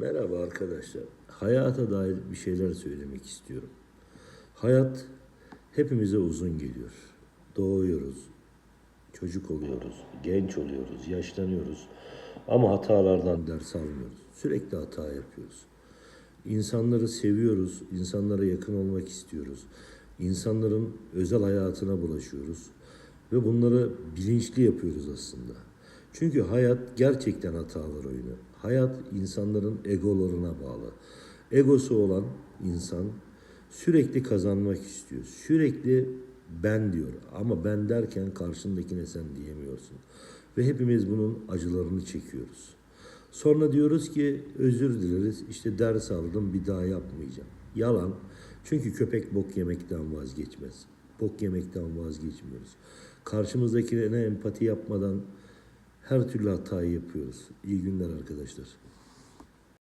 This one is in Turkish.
Merhaba arkadaşlar. Hayata dair bir şeyler söylemek istiyorum. Hayat hepimize uzun geliyor. Doğuyoruz, çocuk oluyoruz, genç oluyoruz, yaşlanıyoruz. Ama hatalardan ders almıyoruz. Sürekli hata yapıyoruz. İnsanları seviyoruz, insanlara yakın olmak istiyoruz. İnsanların özel hayatına bulaşıyoruz ve bunları bilinçli yapıyoruz aslında. Çünkü hayat gerçekten hatalar oyunu. Hayat insanların egolarına bağlı. Egosu olan insan sürekli kazanmak istiyor. Sürekli ben diyor ama ben derken karşındakine sen diyemiyorsun. Ve hepimiz bunun acılarını çekiyoruz. Sonra diyoruz ki özür dileriz işte ders aldım bir daha yapmayacağım. Yalan. Çünkü köpek bok yemekten vazgeçmez. Bok yemekten vazgeçmiyoruz. Karşımızdakine empati yapmadan her türlü hatayı yapıyoruz. İyi günler arkadaşlar.